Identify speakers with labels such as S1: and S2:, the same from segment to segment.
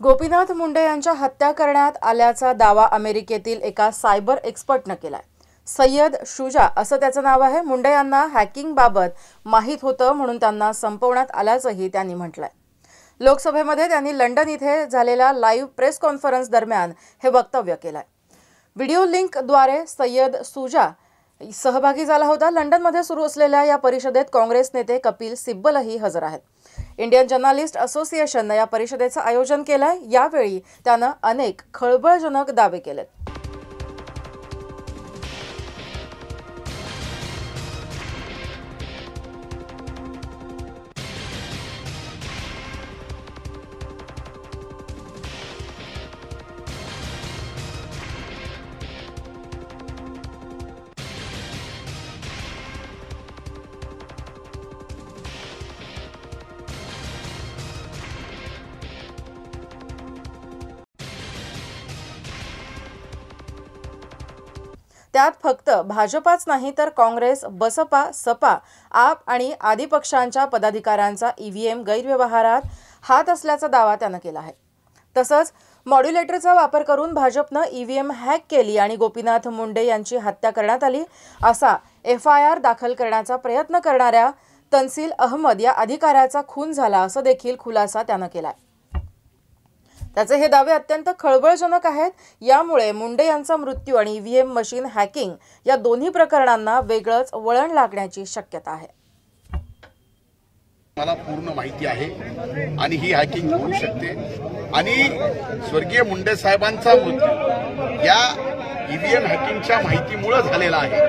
S1: गोपीनाथ मुंडे यांच्या हत्या करण्यात आल्याचा दावा अमेरिकेतील एका सायबर एक्सपर्टनं केलाय. सय्यद शुजा असं त्याचं नाव आहे. मुंडे यांना हॅकिंगबाबत माहीत होतं म्हणून त्यांना संपवण्यात आल्याचंही त्यांनी म्हटलंय. लोकसभेमध्ये त्यांनी लंडन इथे झालेल्या लाईव्ह प्रेस कॉन्फरन्स दरम्यान हे वक्तव्य केलंय. व्हिडिओ लिंकद्वारे सय्यद सुजा सहभागी झाला होता. लंडनमध्ये सुरू असलेल्या या परिषदेत काँग्रेस नेते कपिल सिब्बलही हजर आहेत. इंडियन जर्नालिस्ट असोसिएशननं या परिषदेचं आयोजन केलं आहे यावेळी त्यानं अनेक खळबळजनक दावे केलेत. त्यात फक्त भाजपाच नाही तर काँग्रेस बसपा सपा आप आणि आदी पक्षांच्या पदाधिकाऱ्यांचा ईव्हीएम गैरव्यवहारात हात असल्याचा दावा त्यानं केला आहे. तसंच मॉड्युलेटरचा वापर करून भाजपनं ईव्हीएम हॅक केली आणि गोपीनाथ मुंडे यांची हत्या करण्यात आली असा एफ आय आर दाखल करण्याचा प्रयत्न करणाऱ्या तन्सील अहमद या अधिकाऱ्याचा खून झाला असं देखील खुलासा त्यानं केलाय. त्याचे हे दावे अत्यंत खळबळजनक आहेत. यामुळे मुंडे यांचा मृत्यू आणि ईव्हीएम मशीन हॅकिंग या दोन्ही प्रकरणांना वेगळंच वळण लागण्याची शक्यता आहे.
S2: मला पूर्ण माहिती आहे आणि ही हॅकिंग होऊ शकते. आणि स्वर्गीय मुंडे साहेबांचा मृत्यू या ईव्हीएम हॅकिंगच्या माहितीमुळे झालेला आहे.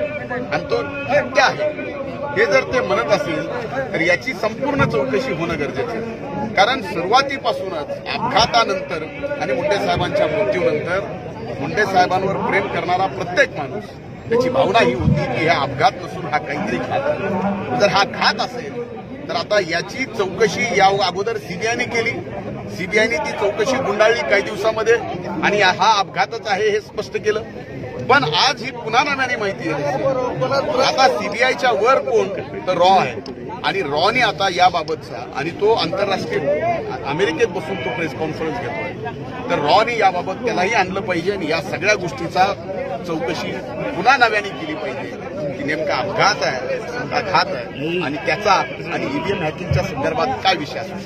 S2: आणि तो सत्य आहे. हे जर ते म्हणत असेल तर याची संपूर्ण चौकशी होणं गरजेचं आहे. कारण सुरुवातीपासूनच अपघातानंतर आणि मुंडे साहेबांच्या मृत्यूनंतर मुंडे साहेबांवर प्रेम करणारा प्रत्येक माणूस त्याची भावना ही होती की हा अपघात नसून हा काहीतरी घात. जर हा घात असेल तर आता याची चौकशी या अगोदर सीबीआयने केली. सीबीआयने ती चौकशी गुंडाळली काही दिवसामध्ये आणि हा अपघातच आहे हे स्पष्ट केलं. पण आज ही पुन्हा नव्याने माहिती आहे. आता सीबीआयच्या वर कोण? तर रॉ आहे. आणि रॉने आता याबाबतचा आणि तो आंतरराष्ट्रीय अमेरिकेत बसून तो प्रेस कॉन्फरन्स घेतोय. तर रॉने याबाबत त्यालाही आणलं पाहिजे आणि या सगळ्या गोष्टीचा चौकशी पुन्हा नव्याने केली पाहिजे. की नेमका अपघात आहे का घात आहे आणि त्याचा आणि ईव्हीएम हॅकिंगच्या संदर्भात काय विषय असू